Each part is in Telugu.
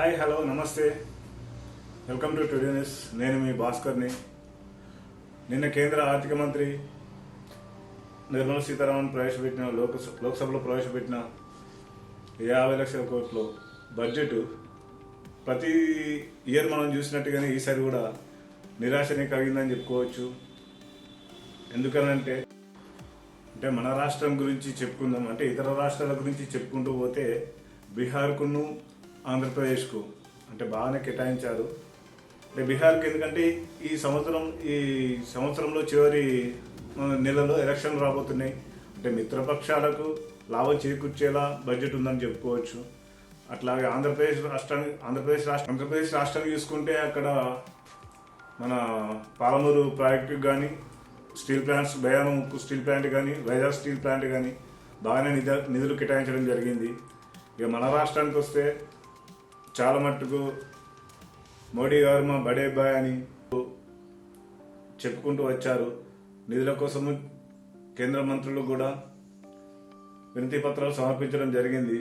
హాయ్ హలో నమస్తే. వెల్కమ్ టు టుడే న్యూస్ నేను మీ భాస్కర్ని. నిన్న కేంద్ర ఆర్థిక మంత్రి నిర్మలా సీతారామన్ ప్రవేశపెట్టిన లోక లోక్సభలో ప్రవేశపెట్టిన యాభై లక్షల కోట్లు బడ్జెట్ ప్రతి ఇయర్ మనం చూసినట్టుగానే ఈసారి కూడా నిరాశనే కలిగిందని చెప్పుకోవచ్చు. ఎందుకనంటే అంటే మన రాష్ట్రం గురించి చెప్పుకుందాం. అంటే ఇతర రాష్ట్రాల గురించి చెప్పుకుంటూ పోతే బీహార్కును ఆంధ్రప్రదేశ్కు. అంటే బాగానే కేటాయించారు. అంటే బీహార్కి ఎందుకంటే ఈ సంవత్సరం ఈ సంవత్సరంలో చివరి నెలలో ఎలక్షన్ రాబోతున్నాయి. అంటే మిత్రపక్షాలకు లాభం చేకూర్చేలా బడ్జెట్ ఉందని చెప్పుకోవచ్చు. అట్లాగే ఆంధ్రప్రదేశ్ రాష్ట్రాన్ని ఆంధ్రప్రదేశ్ రాష్ట్ర ఆంధ్రప్రదేశ్ రాష్ట్రాన్ని చూసుకుంటే అక్కడ మన పాలమూరు ప్రాజెక్టుకి కానీ స్టీల్ ప్లాంట్స్ బయానం ఉక్కు స్టీల్ ప్లాంట్ కానీ వైజాగ్ స్టీల్ ప్లాంట్ కానీ బాగానే నిధ నిధులు కేటాయించడం జరిగింది. ఇక మన రాష్ట్రానికి వస్తే చాలా మట్టుకు మోడీ గారు మా బడే బాయ్ అని చెప్పుకుంటూ వచ్చారు. నిధుల కోసము కేంద్ర మంత్రులు కూడా వినతి పత్రాలు సమర్పించడం జరిగింది.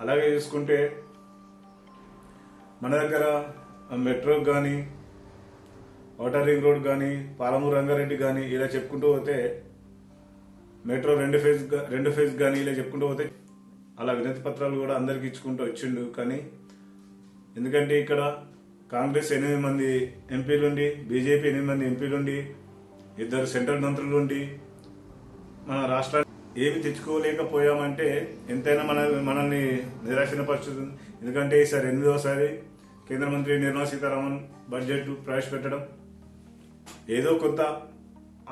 అలాగే చూసుకుంటే మన దగ్గర మెట్రో కానీ ఔటర్ రింగ్ రోడ్ కానీ పాలమూరు రంగారెడ్డి కానీ ఇలా చెప్పుకుంటూ పోతే మెట్రో రెండు ఫేజ్ రెండు ఫేజ్ కానీ ఇలా చెప్పుకుంటూ పోతే అలా వినతి పత్రాలు కూడా అందరికి ఇచ్చుకుంటూ వచ్చిండు. కానీ ఎందుకంటే ఇక్కడ కాంగ్రెస్ ఎనిమిది మంది ఎంపీలుండి బీజేపీ ఎనిమిది మంది ఎంపీలుండి ఇద్దరు సెంట్రల్ మంత్రులుండి మన రాష్ట్రాన్ని ఏమి తెచ్చుకోలేకపోయామంటే ఎంతైనా మన మనల్ని నిరాశన పరిస్థితుంది ఎందుకంటే ఈసారి ఎనిమిదోసారి కేంద్ర మంత్రి నిర్మలా సీతారామన్ బడ్జెట్ ప్రవేశపెట్టడం ఏదో కొంత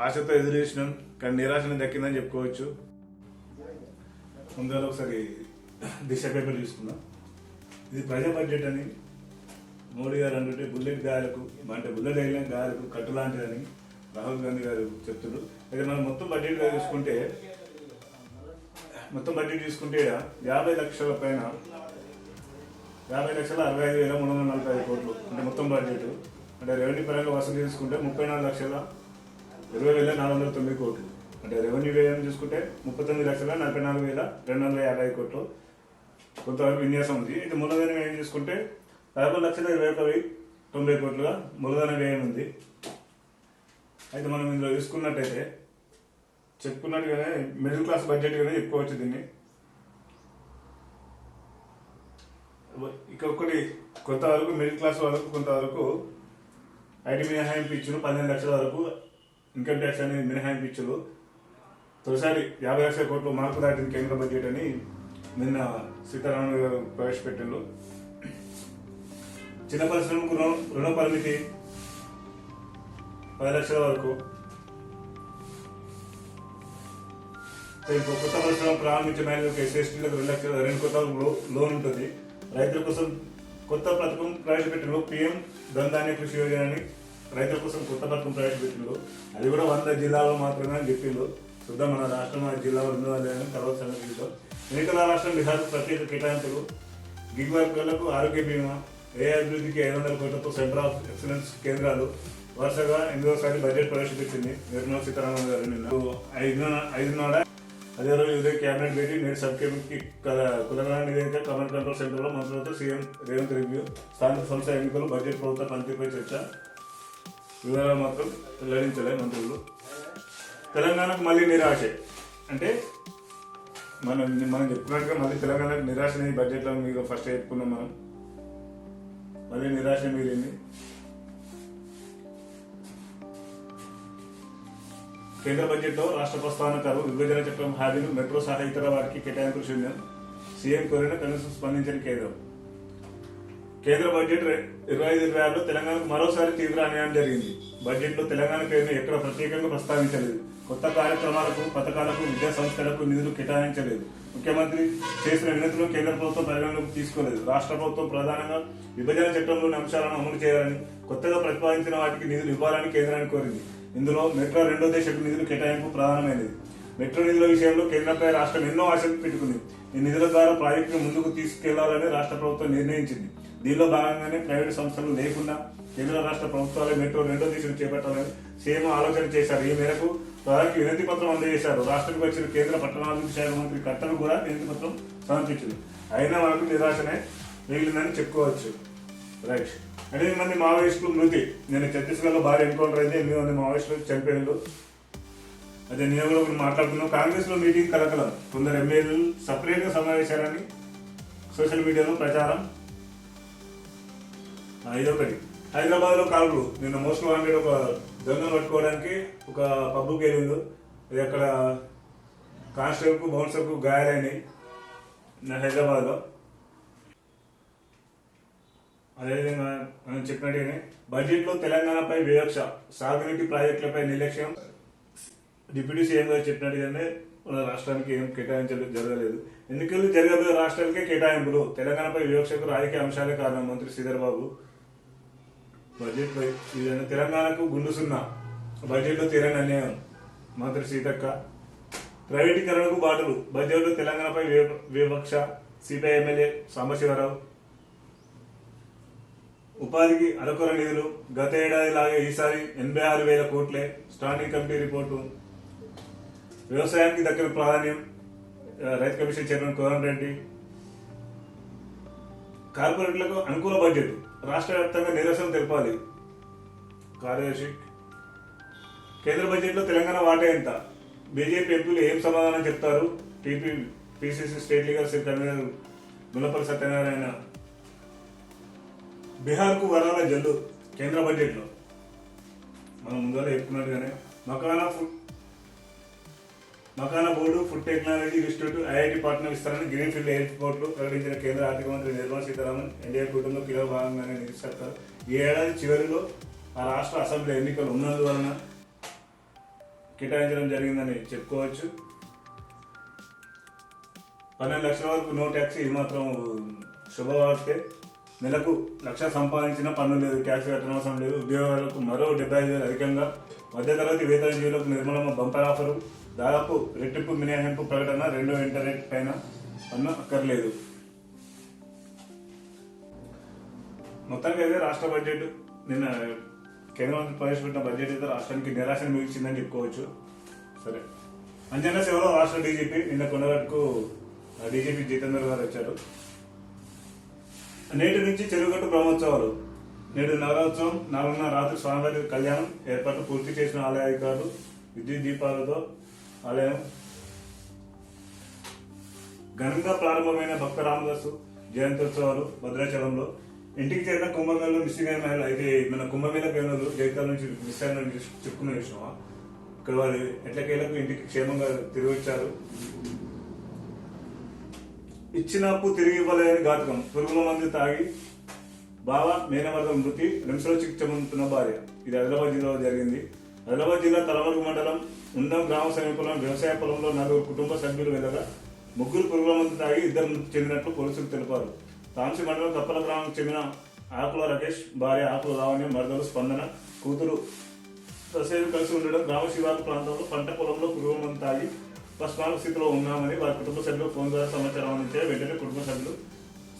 ఆశతో ఎదురు చూసినాం కానీ నిరాశన దక్కిందని చెప్పుకోవచ్చు. ముందుగా ఒకసారి దిశ పేపర్ చూసుకుందాం. ఇది ప్రజా బడ్జెట్ అని మోడీ గారు అంటుంటే బుల్లెట్ గాయాలకు అంటే బుల్లెట్ అయిన గాయాలకు కట్టు లాంటిదని రాహుల్ గాంధీ గారు చెప్తున్నారు అయితే మనం మొత్తం బడ్జెట్ చూసుకుంటే మొత్తం బడ్జెట్ చూసుకుంటే యాభై లక్షల పైన యాభై లక్షల అరవై ఐదు వేల మూడు వందల నలభై ఐదు కోట్లు అంటే మొత్తం బడ్జెట్. అంటే రెవెన్యూ పరంగా వసూలు చేసుకుంటే ముప్పై నాలుగు లక్షల ఇరవై వేల నాలుగు వందల తొమ్మిది కోట్లు. అంటే రెవెన్యూ వ్యయం చూసుకుంటే ముప్పై తొమ్మిది లక్షల నలభై నాలుగు వేల రెండు వందల యాభై ఐదు కోట్లు. కొంతవరకు విన్యాసం ఉంది. అయితే మూలధన వ్యయం చేసుకుంటే పదకొండు లక్షల ఇరవై ఒక వెయ్యి తొంభై కోట్లుగా మూలధన వ్యయం ఉంది. అయితే మనం ఇందులో చూసుకున్నట్టయితే చెప్పుకున్నట్టుగానే మిడిల్ క్లాస్ బడ్జెట్ గానే చెప్పుకోవచ్చు దీన్ని. ఇక ఒకటి కొంతవరకు మిడిల్ క్లాస్ వరకు కొంతవరకు ఐటీ మినహాయింపు ఇచ్చును పన్నెండు లక్షల వరకు ఇన్కమ్ ట్యాక్స్ అనేది మినహాయింపు ఇచ్చులు తొలిసారి యాభై లక్షల కోట్లు మార్పు దాటింది కేంద్ర బడ్జెట్ అని నిన్న సీతారామన్ గారు చిన్న పరిశ్రమకు రుణ రుణ పరిమితి పది లక్షల వరకు. కొత్త పరిశ్రమ ప్రారంభించే మహిళలకు ఎస్ఎస్టీలకు రెండు లక్షల రెండు కొత్త లోన్ ఉంటుంది. రైతుల కోసం కొత్త పథకం ప్రవేశపెట్టిన పిఎం ధనధాన్య కృషి యోజన అని రైతుల కోసం కొత్త పథకం ప్రవేశపెట్టిండ్రు. అది కూడా వంద జిల్లాలో మాత్రమే అని చెప్పిండ్రు. చూద్దాం మన రాష్ట్రం జిల్లాలో ఉందో లేదని తర్వాత సంగతి చూద్దాం ఎన్నికల రాష్ట్రం బీహార్ ప్రత్యేక కేటాయింపులు గిగ్ వర్గాలకు ఆరోగ్య బీమా ఏ అభివృద్ధికి ఐదు వందల కోట్లతో సెంటర్ ఆఫ్ ఎక్సలెన్స్ కేంద్రాలు వరుసగా ఎనిమిదోసారి బడ్జెట్ ప్రవేశపెట్టింది. నిర్మలా సీతారామన్ గారు నిన్న. ఐదు ఐదున్నర అదే రోజు ఉదయం కేబినెట్ భేటీ నేడు సబ్ కమిటీకి కులగణ నివేదిక కమాండ్ కంట్రోల్ సెంటర్లో మంత్రులతో సీఎం రేవంత్ రెడ్డి స్థానిక సంస్థ ఎన్నికలు బడ్జెట్ ప్రభుత్వ పనితీరుపై చర్చ. వివరాలు మాత్రం వెల్లడించలే మంత్రులు. తెలంగాణకు మళ్ళీ నిరాశ. అంటే మనం మనం చెప్పుకున్నట్టుగా మళ్ళీ తెలంగాణకు నిరాశ అనేది బడ్జెట్లో మీకు ఫస్ట్ చెప్పుకున్నాం మనం. మళ్ళీ నిరాశ మిగిలింది కేంద్ర బడ్జెట్లో రాష్ట్ర ప్రస్థాన కరు విభజన చట్టం హామీలు మెట్రో సహా ఇతర వారికి కేటాయింపులు శూన్యం సీఎం కోరిన కనీసం స్పందించని కేంద్రం. కేంద్ర బడ్జెట్ ఇరవై ఐదు ఇరవై ఆరులో తెలంగాణకు మరోసారి తీవ్ర అన్యాయం జరిగింది. బడ్జెట్లో తెలంగాణ పేరును ఎక్కడ ప్రత్యేకంగా ప్రస్తావించలేదు. కొత్త కార్యక్రమాలకు పథకాలకు విద్యా సంస్థలకు నిధులు కేటాయించలేదు. ముఖ్యమంత్రి చేసిన వినతులు కేంద్ర ప్రభుత్వం పరిగణలోకి తీసుకోలేదు. రాష్ట్ర ప్రభుత్వం ప్రధానంగా విభజన చట్టంలోని అంశాలను అమలు చేయాలని కొత్తగా ప్రతిపాదించిన వాటికి నిధులు ఇవ్వాలని కేంద్రాన్ని కోరింది. ఇందులో మెట్రో రెండో దశకు నిధులు కేటాయింపు ప్రధానమైనది మెట్రో నిధుల విషయంలో కేంద్రంపై రాష్ట్రం ఎన్నో ఆశలు పెట్టుకుంది. ఈ నిధుల ద్వారా ప్రాజెక్టును ముందుకు తీసుకెళ్ళాలని రాష్ట్ర ప్రభుత్వం నిర్ణయించింది. దీనిలో భాగంగానే ప్రైవేటు సంస్థలు లేకుండా కేంద్ర రాష్ట్ర ప్రభుత్వాలు మెట్రో రెండో దిశను చేపట్టాలని సీఎం ఆలోచన చేశారు. ఈ మేరకు ప్రధానికి వినతి పత్రం అందజేశారు. రాష్ట్రానికి వచ్చిన కేంద్ర పట్టణాభివృద్ధి శాఖ మంత్రి కట్టను కూడా వినతి పత్రం సమర్పించింది. అయినా మనకు నిరాశనే మిగిలిందని చెప్పుకోవచ్చు. రైట్. ఎనిమిది మంది మావోయిస్టులు మృతి. నేను ఛత్తీస్గఢ్లో భారీ ఎన్కౌంటర్ అయితే ఎనిమిది మంది మావోయిస్టులు చనిపోయారు అదే నేను మాట్లాడుతున్నాం కాంగ్రెస్లో మీటింగ్ కలకలం. కొందరు ఎమ్మెల్యేలు సపరేట్గా సమావేశారని సమావేశాలని సోషల్ మీడియాలో ప్రచారం. ఇదొకటి. హైదరాబాద్లో లో నిన్న మోస్ట్ వాంటెడ్ ఒక దొంగ పట్టుకోవడానికి ఒక పబ్బుకి వెళ్ళిండు ఇది అక్కడ కానిస్టేబుల్కు కు కు గాయాలైనాయి నా హైదరాబాద్లో. అదేవిధంగా మనం చెప్పినట్టుగానే బడ్జెట్లో తెలంగాణపై వివక్ష సాగునీటి ప్రాజెక్టులపై నిర్లక్ష్యం. డిప్యూటీ సీఎం గారు చెప్పినట్టుగానే మన రాష్ట్రానికి ఏం కేటాయించడం జరగలేదు. ఎన్నికలు జరగబోయే రాష్ట్రాలకే కేటాయింపులు. తెలంగాణపై వివక్షకు రాజకీయ అంశాలే కారణం మంత్రి శ్రీధర్ బాబు బడ్జెట్ తెలంగాణకు గుండు సున్నా. బడ్జెట్లో తీరని అన్యాయం. మంత్రి సీతక్క. ప్రైవేటీకరణకు బాటలు. బడ్జెట్లో తెలంగాణపై వివక్ష. CPI MLA Sambasivarao. ఉపాధికి అరకొర నిధులు. గత ఏడాది లాగే ఈసారి ఎనభై ఆరు వేల కోట్లే స్టాండింగ్ కమిటీ రిపోర్టు. వ్యవసాయానికి దక్కిన ప్రాధాన్యం. రైతు కమిషన్ చైర్మన్ కోరన్ రెడ్డి కార్పొరేట్లకు అనుకూల బడ్జెట్. రాష్ట్ర వ్యాప్తంగా నిరసన తెలపాలి. కార్యదర్శి కేంద్ర బడ్జెట్లో తెలంగాణ వాటే ఎంత? బీజేపీ ఎంపీలు ఏం సమాధానం చెప్తారు? TP PCC state legal cell convener Mullapalli Satyanarayana. బీహార్కు వరాల జల్లు కేంద్ర బడ్జెట్లో. మనం ముందుగా చెప్పుకున్నట్టుగానే makhana food makhana board food technology institute IIT partner విస్తరణ గ్రీన్ ఫీల్డ్ ఎయిర్పోర్ట్లో ప్రకటించిన కేంద్ర ఆర్థిక మంత్రి నిర్మలా సీతారామన్ ఎన్డీఏ కూటమిలో కీలక భాగంగానే నిధి ఈ ఏడాది చివరిలో ఆ రాష్ట్ర అసెంబ్లీ ఎన్నికలు ఉన్నందువలన కేటాయించడం జరిగిందని చెప్పుకోవచ్చు. పన్నెండు లక్షల వరకు నో ట్యాక్స్ ఇది మాత్రం శుభవార్తే. నెలకు లక్ష సంపాదించిన పన్ను లేదు ట్యాక్స్ కట్టనవసరం లేదు. ఉద్యోగాలకు మరో డెబ్బై ఐదు వేలు అధికంగా మధ్యతరగతి వేతన జీవులకు నిర్మలమ బంపర్ ఆఫరు. దాదాపు రెట్టింపు మినహాయింపు ప్రకటన రెండో ఇంటర్నెట్ పైన పన్ను అక్కర్లేదు. మొత్తానికి అయితే రాష్ట్ర బడ్జెట్ నిన్న కేంద్ర మంత్రి ప్రవేశపెట్టిన బడ్జెట్ అయితే రాష్ట్రానికి నిరాశను మిగిల్చిందని చెప్పుకోవచ్చు. సరే. అంజనా సేవలో రాష్ట్ర డీజీపీ నిన్న కొండగట్టుకు డీజీపీ జితేందర్ గారు వచ్చారు. నేటి నుంచి చెరువుగట్టు బ్రహ్మోత్సవాలు. నేడు నవరోత్సవం నాలుగున్నర రాత్రి స్వామివారి కళ్యాణం ఏర్పాట్లు పూర్తి చేసిన ఆలయ అధికారులు విద్యుత్ దీపాలతో ఆలయం ఘనంగా ప్రారంభమైన భక్త రామదాసు జయంత్యోత్సవాలు భద్రాచలంలో. ఇంటికి చేరిన కుంభమేళలో మిస్సింగ్ అయిన మహిళ అయితే మన కుంభమేళ కేంద్రాలు జైతాల నుంచి మిస్ అయిన చెప్పుకున్న విషయమా? ఇక్కడ వారు ఎట్లకేలకు ఇంటికి క్షేమంగా తిరిగి వచ్చారు ఇచ్చిన అప్పు తిరిగి ఇవ్వలేని ఘాతకం. పురుగుల మంది తాగి బావ మేనవర్గ మృతి రిమ్స్లో చికిత్స పొందుతున్న భార్య. ఇది హైదరాబాద్ జిల్లాలో జరిగింది. హైదరాబాద్ జిల్లా తలమరుగు మండలం ఉండం గ్రామ సమీపంలో వ్యవసాయ పొలంలో నలుగురు కుటుంబ సభ్యులు వెళ్ళగా ముగ్గురు పురుగుల మందు తాగి ఇద్దరు మృతి చెందినట్లు పోలీసులు తెలిపారు. తాంసి మండలం కప్పల గ్రామానికి చెందిన ఆకుల రకేష్ భార్య ఆకుల లావణ్యం మరదలు స్పందన కూతురు తసేవి కలిసి ఉండడం గ్రామ శివారు ప్రాంతంలో పంట పొలంలో పురుగుల మందు తాగి పశ్చిమాల స్థితిలో ఉన్నామని వారి కుటుంబ సభ్యులు ఫోన్ ద్వారా సమాచారం అందించే వెంటనే కుటుంబ సభ్యులు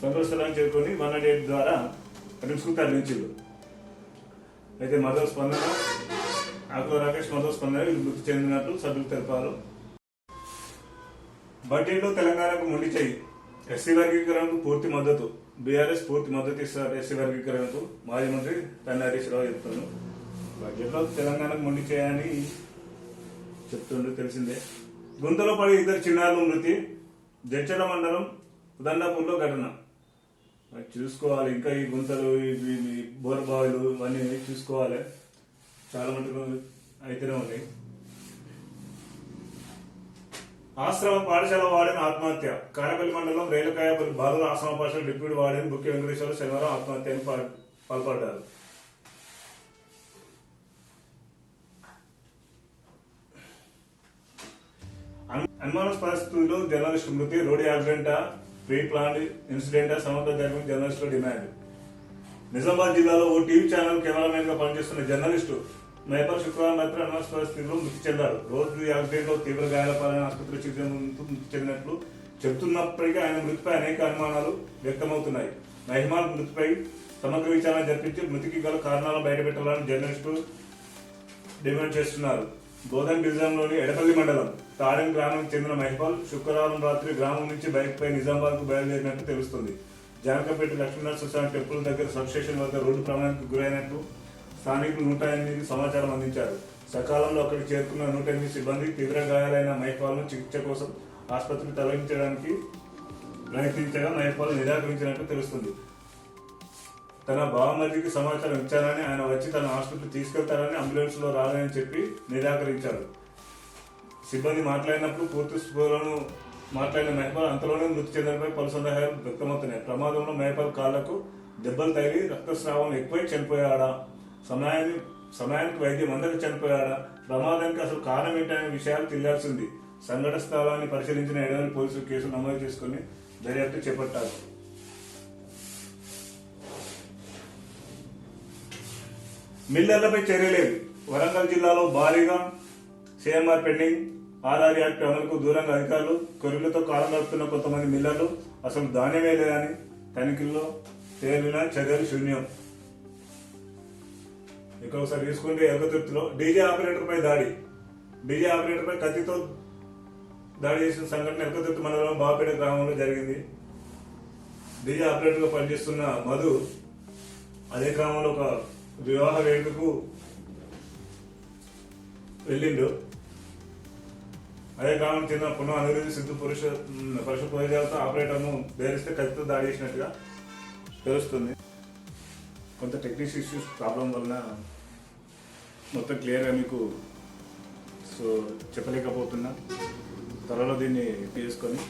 సంతోష చేరుకొని వన్ ద్వారా రిమ్స్కు తరలించారు అయితే మదర్ స్పందన ఆకుల రాకేష్ మదర్ స్పందన మృతి చెందినట్లు సభ్యులు తెలిపారు. బడ్జెట్లో తెలంగాణకు మొండి చేయి. ఎస్సీ వర్గీకరణకు పూర్తి మద్దతు. బీఆర్ఎస్ పూర్తి మద్దతు ఇస్తారు ఎస్సీ వర్గీకరణకు. మాజీ మంత్రి తన హరీష్ రావు చెప్తున్నారు బడ్జెట్లో తెలంగాణకు మొండి చేయని చెప్తుండ్రు తెలిసిందే. గుంతలో పడి ఇద్దరు చిన్నారులు మృతి. జడ్చల మండలం ఉదండాపూర్లో ఘటన. మరి చూసుకోవాలి. ఇంకా ఈ గుంతలు ఇవి ఇవి ఇవన్నీ చూసుకోవాలి. చాలా మటుకు అయితేనే ఉంది. ఆశ్రమ పాఠశాల వాడిన ఆత్మహత్య. కారపల్లి మండలం రేలకాయపల్లి బాలుర ఆశ్రమ పాఠశాల డిప్యూటీ వాడిన బుక్కి వెంకటేశ్వర శనివారం ఆత్మహత్యకు పాల్పడ్డారు. అను- అనుమానాస్పద పరిస్థితుల్లో జర్నలిస్ట్ మృతి రోడ్డు యాక్సిడెంటా? ప్రీ ప్లాన్ ఇన్సిడెంటా సమర్థ జరిగిన జర్నలిస్టుల డిమాండ్. నిజామాబాద్ జిల్లాలో ఓ టీవీ ఛానల్ కెమెరామెన్గా పనిచేస్తున్న జర్నలిస్టు మేపర్ శుక్రవారం రాత్రి అనుమానాస్పద స్థితిలో మృతి చెందారు రోజు యాక్సిడెంట్లో తీవ్ర గాయాలపాలైన ఆసుపత్రి చికిత్స మృతి చెందినట్లు చెబుతున్నప్పటికీ ఆయన మృతిపై అనేక అనుమానాలు వ్యక్తమవుతున్నాయి. మహిమాల్ మృతిపై సమగ్ర విచారణ జరిపించి మృతికి గల కారణాలు బయటపెట్టాలని జర్నలిస్టు డిమాండ్ చేస్తున్నారు. బోధన్ డివిజన్లోని ఎడపల్లి మండలం తాడెం గ్రామానికి చెందిన మహిపాల్ శుక్రవారం రాత్రి గ్రామం నుంచి బైక్పై నిజామాబాద్కు బయలుదేరినట్టు తెలుస్తుంది. జానకపేట లక్ష్మీనాథ్ స్వామి టెంపుల్ దగ్గర సబ్స్టేషన్ వద్ద రోడ్డు ప్రమాణానికి గురైనట్టు స్థానికులు నూట ఎనిమిది సమాచారం అందించారు. సకాలంలో అక్కడికి చేరుకున్న నూట ఎనిమిది సిబ్బంది తీవ్ర గాయాలైన మైపాల్ను చికిత్స కోసం ఆసుపత్రికి తరలించడానికి ప్రయత్నించగా మైపాల్ నిరాకరించినట్టు తెలుస్తుంది. తన బావమరిదికి సమాచారం ఇచ్చారని ఆయన వచ్చి తన హాస్పిటల్ తీసుకెళ్తారని అంబులెన్స్లో రాలని చెప్పి నిరాకరించారు. సిబ్బంది మాట్లాడినప్పుడు పూర్తి స్పృహలను మాట్లాడిన మేపాల్ అంతలోనే మృతి చెందడంపై పలు సందేహాలు వ్యక్తమవుతున్నాయి. ప్రమాదంలో మేపాల్ కాళ్ళకు దెబ్బలు తగిలి రక్తస్రావం ఎక్కువై చనిపోయాడా? సమయాన్ని సమయానికి వైద్యం అందరికి చనిపోయాడా? ప్రమాదానికి అసలు కారణం ఏంటనే విషయాలు తెలియాల్సింది. సంఘటన స్థలాన్ని పరిశీలించిన ఎడవల్ పోలీసులు కేసు నమోదు చేసుకుని దర్యాప్తు చేపట్టారు. మిల్లర్లపై చర్యలేదు వరంగల్ జిల్లాలో భారీగా సిఎంఆర్ పెండింగ్ ఆర్ఆర్ యాక్ట్ అమలుకు దూరంగా అధికారులు కొర్రెలతో కాలం గడుపుతున్న కొంతమంది మిల్లర్లు అసలు ధాన్యమే లేదని తనిఖీల్లో తేలిన చర్యలు శూన్యం. ఇంకొకసారి ఒకసారి తీసుకుంటే ఎరగతుర్తిలో డీజే ఆపరేటర్పై దాడి. డీజే ఆపరేటర్పై కత్తితో దాడి చేసిన సంఘటన ఎగతుర్తి మండలం బాపేట గ్రామంలో జరిగింది. డీజే ఆపరేటర్గా పనిచేస్తున్న మధు అదే గ్రామంలో ఒక వివాహ వేడుకకు వెళ్ళిండు. అదే గ్రామం చెందిన పునః అనురుద్ధి సిద్ధు పురుష పురుష పూజలతో ఆపరేటర్ను బేరిస్తే కత్తితో దాడి చేసినట్టుగా తెలుస్తుంది. కొంత టెక్నిక్స్ ఇష్యూస్ ప్రాబ్లం వలన మొత్తం క్లియర్గా మీకు సో చెప్పలేకపోతున్నా. త్వరలో దీన్ని తీసుకొని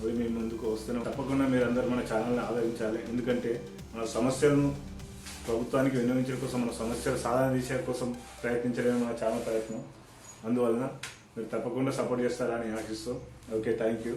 అది మీ ముందుకు వస్తున్నాం తప్పకుండా మీరు అందరూ మన ఛానల్ని ఆదరించాలి. ఎందుకంటే మన సమస్యలను ప్రభుత్వానికి వినియోగించడం కోసం మన సమస్యల సాధన దిశ కోసం ప్రయత్నించడమే మన చాలా ప్రయత్నం. అందువలన మీరు తప్పకుండా సపోర్ట్ చేస్తారని ఆశిస్తూ ఓకే థ్యాంక్ యూ.